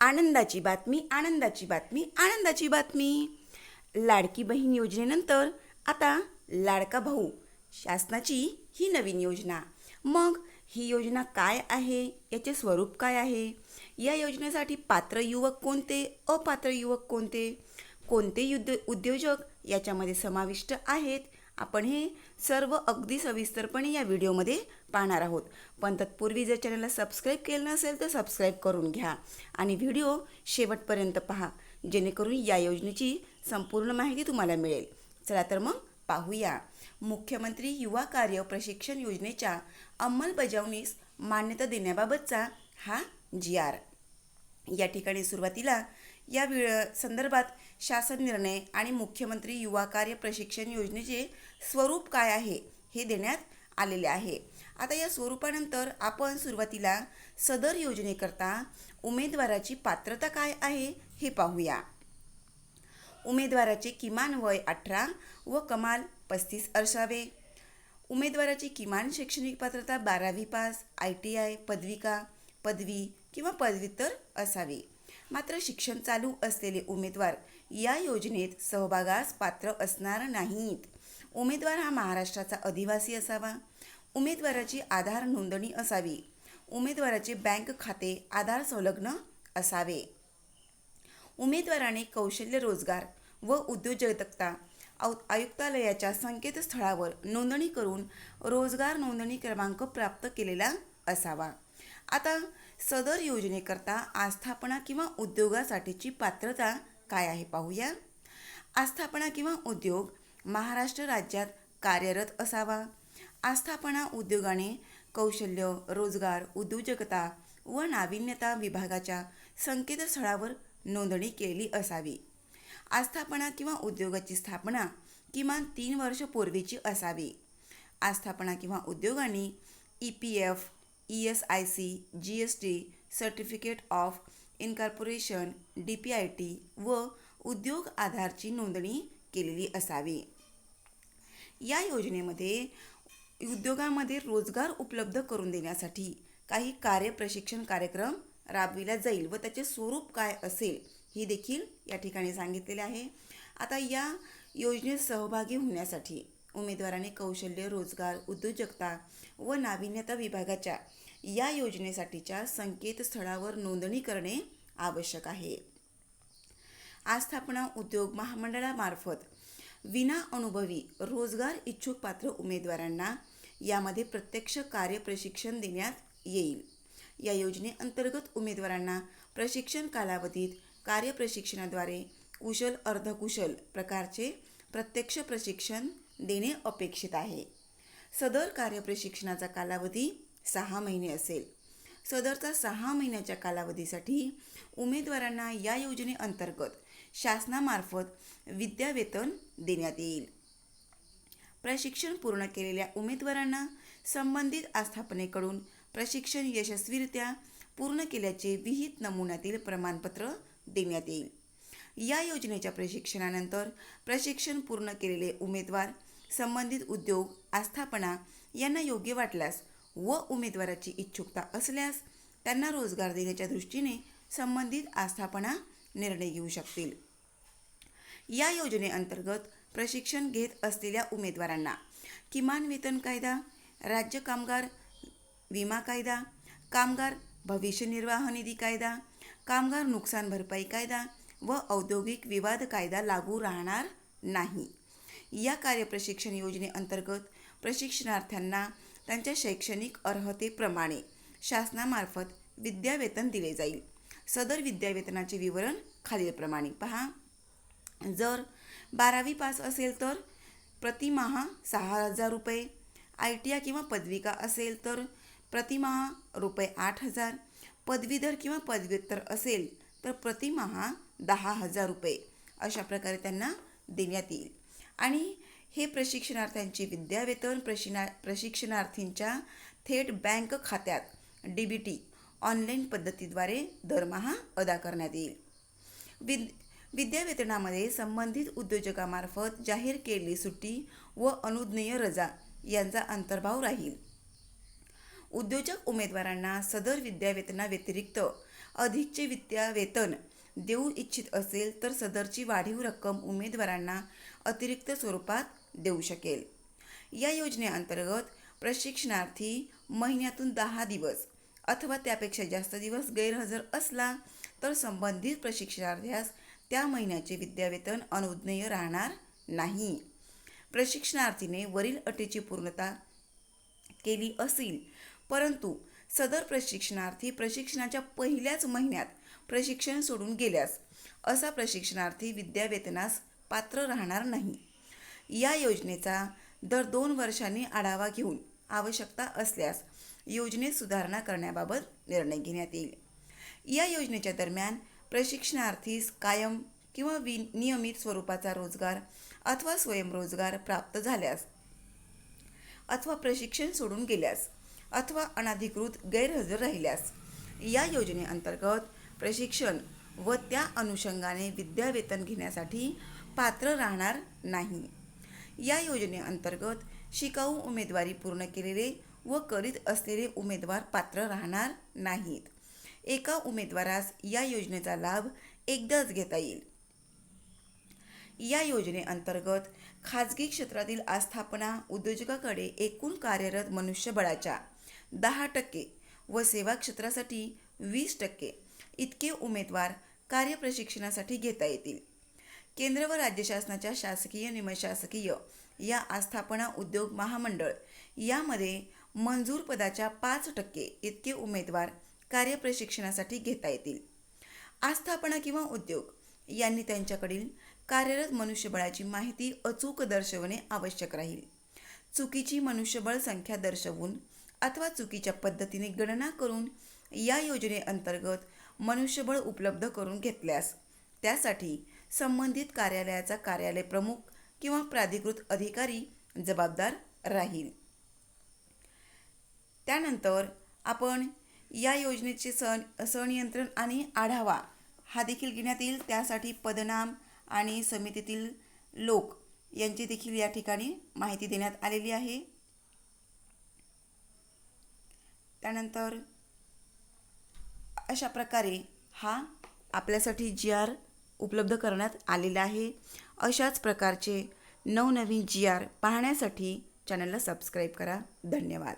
आनंदाची बातमी आनंदाची बातमी आनंदाची बातमी. लाडकी बहीण योजनेनंतर आता लाडका भाऊ शासनाची ही नवीन योजना. मग ही योजना काय आहे? याचे स्वरूप काय आहे? या योजनेसाठी पात्र युवक कोणते? अपात्र युवक कोणते? कोणते युद्ध उद्योजक याच्यामध्ये समाविष्ट आहेत? आपण हे सर्व अगदी सविस्तरपणे या व्हिडिओमध्ये पाहणार आहोत. पण तत्पूर्वी जर चॅनलला सबस्क्राईब केलं नसेल तर सबस्क्राईब करून घ्या आणि व्हिडिओ शेवटपर्यंत पहा जेणेकरून या योजनेची संपूर्ण माहिती तुम्हाला मिळेल. चला तर मग पाहूया. मुख्यमंत्री युवा कार्य प्रशिक्षण योजनेच्या अंमलबजावणीस मान्यता देण्याबाबतचा हा जी आर. या ठिकाणी सुरुवातीला या वि संदर्भात शासन निर्णय आणि मुख्यमंत्री युवा कार्य प्रशिक्षण योजनेचे स्वरूप काय आहे हे देण्यात आलेले आहे. आता या स्वरूपानंतर आपण सुरुवातीला सदर योजनेकरता उमेदवाराची पात्रता काय आहे हे पाहूया. उमेदवाराचे किमान वय अठरा व कमाल पस्तीस असावे. उमेदवाराची किमान शैक्षणिक पात्रता बारावी पास आय टी आय पदविका पदवी किंवा पदव्युत्तर असावी. मात्र शिक्षण चालू असलेले उमेदवार या योजनेत सहभागास पात्र असणार नाहीत. उमेदवार हा महाराष्ट्राचा अधिवासी असावा. उमेदवाराची आधार नोंदणी असावी. उमेदवाराचे बँक खाते आधार संलग्न असावे. उमेदवाराने कौशल्य रोजगार व उद्योजकता औ आयुक्तालयाच्या संकेतस्थळावर नोंदणी करून रोजगार नोंदणी क्रमांक प्राप्त केलेला असावा. आता सदर योजनेकरता आस्थापना किंवा उद्योगासाठीची पात्रता काय आहे पाहूया. आस्थापना किंवा उद्योग महाराष्ट्र राज्यात कार्यरत असावा. आस्थापना उद्योगाने कौशल्य रोजगार उद्योजकता व नाविन्यता विभागाच्या संकेतस्थळावर नोंदणी केलेली असावी. आस्थापना किंवा उद्योगाची स्थापना किमान तीन वर्ष पूर्वीची असावी. आस्थापना किंवा उद्योगांनी E P F E S I C G S T certificate of incorporation D P I T व उद्योग आधारची नोंदणी केलेली असावी. या योजनेमध्ये उद्योगामध्ये रोजगार उपलब्ध करून देण्यासाठी काही कार्य प्रशिक्षण कार्यक्रम राबविला जाईल व त्याचे स्वरूप काय असेल हे देखील या ठिकाणी सांगितलेले आहे. आता या योजनेत सहभागी होण्यासाठी उमेदवाराने कौशल्य रोजगार उद्योजकता व नाविन्यता विभागाच्या या योजनेसाठीच्या संकेतस्थळावर नोंदणी करणे आवश्यक आहे. आस्थापना उद्योग महामंडळामार्फत विना अनुभवी रोजगार इच्छुक पात्र उमेदवारांना यामध्ये प्रत्यक्ष कार्य प्रशिक्षण देण्यात येईल. या योजनेअंतर्गत उमेदवारांना प्रशिक्षण कालावधीत कार्य प्रशिक्षणाद्वारे कुशल अर्धकुशल प्रकारचे प्रत्यक्ष प्रशिक्षण देणे अपेक्षित आहे. सदर कार्य प्रशिक्षणाचा कालावधी सहा महिने असेल. सदरचा सहा महिन्याच्या कालावधीसाठी उमेदवारांना या योजनेअंतर्गत शासनामार्फत विद्यावेतन देण्यात येईल. प्रशिक्षण पूर्ण केलेल्या उमेदवारांना संबंधित आस्थापनेकडून प्रशिक्षण यशस्वीरित्या पूर्ण केल्याचे विहित नमुन्यातील प्रमाणपत्र देण्यात येईल. या योजनेच्या प्रशिक्षणानंतर प्रशिक्षण पूर्ण केलेले उमेदवार संबंधित उद्योग आस्थापना यांना योग्य वाटल्यास व उमेदवाराची इच्छुकता असल्यास त्यांना रोजगार देण्याच्या दृष्टीने संबंधित आस्थापना निर्णय घेऊ शकतील. या योजनेअंतर्गत प्रशिक्षण घेत असलेल्या उमेदवारांना किमान वेतन कायदा राज्य कामगार विमा कायदा कामगार भविष्य निर्वाह निधी कायदा कामगार नुकसान भरपाई कायदा व औद्योगिक विवाद कायदा लागू राहणार नाही. या कार्यप्रशिक्षण योजनेअंतर्गत प्रशिक्षणार्थ्यांना त्यांच्या शैक्षणिक अर्हतेप्रमाणे शासनामार्फत विद्यावेतन दिले जाईल. सदर विद्यावेतनाचे विवरण खालीलप्रमाणे पहा. जर बारावी पास असेल तर प्रतिमाहा सहा हजार रुपये आय टी आय किंवा पदविका असेल तर प्रतिमाहा रुपये आठ हजार पदवीधर किंवा पदव्युत्तर असेल तर प्रतिमाहा दहा हजार रुपये अशा प्रकारे त्यांना देण्यात येईल. आणि हे प्रशिक्षणार्थ्यांची विद्यावेतन प्रशिना प्रशिक्षणार्थींच्या थेट बँक खात्यात डी बी टी ऑनलाईन पद्धतीद्वारे दरमहा अदा करण्यात येईल. विद विद्यावेतनामध्ये संबंधित उद्योजकामार्फत जाहीर केलेली सुट्टी व अनुज्ञेय रजा यांचा अंतर्भाव राहील. उद्योजक उमेदवारांना सदर विद्यावेतनाव्यतिरिक्त अधिकचे विद्यावेतन देऊ इच्छित असेल तर सदरची वाढीव रक्कम उमेदवारांना अतिरिक्त स्वरूपात देऊ शकेल. या योजनेअंतर्गत प्रशिक्षणार्थी महिन्यातून दहा दिवस अथवा त्यापेक्षा जास्त दिवस गैरहजर असला तर संबंधित प्रशिक्षणार्थ्यास त्या महिन्याचे विद्यावेतन अनुज्ञेय राहणार नाही. प्रशिक्षणार्थीने वरील अटीची पूर्णता केली असेल परंतु सदर प्रशिक्षणार्थी प्रशिक्षणाच्या पहिल्याच महिन्यात प्रशिक्षण सोडून गेल्यास असा प्रशिक्षणार्थी विद्यावेतनास पात्र राहणार नाही. या योजनेचा दर दोन वर्षांनी आढावा घेऊन आवश्यकता असल्यास योजनेत सुधारणा करण्याबाबत निर्णय घेण्यात येईल. या योजनेच्या दरम्यान प्रशिक्षणार्थीस कायम किंवा वि नियमित स्वरूपाचा रोजगार अथवा स्वयंरोजगार प्राप्त झाल्यास अथवा प्रशिक्षण सोडून गेल्यास अथवा अनाधिकृत गैरहजर राहिल्यास या योजनेअंतर्गत प्रशिक्षण व त्या अनुषंगाने विद्यावेतन घेण्यासाठी पात्र राहणार नाही. या योजनेअंतर्गत शिकाऊ उमेदवारी पूर्ण केलेले व करीत असलेले उमेदवार पात्र राहणार नाहीत. एका उमेदवारास या योजनेचा लाभ एकदाच घेता येईल. या योजनेअंतर्गत खाजगी क्षेत्रातील आस्थापना उद्योजकाकडे एकूण कार्यरत मनुष्यबळाच्या दहा टक्के व सेवा क्षेत्रासाठी वीस टक्के इतके उमेदवार कार्यप्रशिक्षणासाठी घेता येतील. केंद्र व राज्य शासनाच्या शासकीय निमशासकीय या आस्थापना उद्योग महामंडळ यामध्ये मंजूर पदाच्या पाच टक्के इतके उमेदवार कार्यप्रशिक्षणासाठी घेता येतील. आस्थापना किंवा उद्योग यांनी त्यांच्याकडील कार्यरत मनुष्यबळाची माहिती अचूक दर्शवणे आवश्यक राहील. चुकीची मनुष्यबळ संख्या दर्शवून अथवा चुकीच्या पद्धतीने गणना करून या योजनेअंतर्गत मनुष्यबळ उपलब्ध करून घेतल्यास त्यासाठी संबंधित कार्यालयाचा कार्यालय प्रमुख किंवा प्राधिकृत अधिकारी जबाबदार राहील. त्यानंतर आपण या योजनेचे सण संनियंत्रण आणि आढावा हा देखील घेण्यात येईल. त्यासाठी पदनाम आणि समितीतील लोक यांची देखील या ठिकाणी माहिती देण्यात आलेली आहे. त्यानंतर अशा प्रकारे हा आपल्यासाठी जी आर उपलब्ध करण्यात आलेला आहे. अशाच प्रकारचे नवनवीन जी आर पाहण्यासाठी चॅनलला सबस्क्राईब करा. धन्यवाद.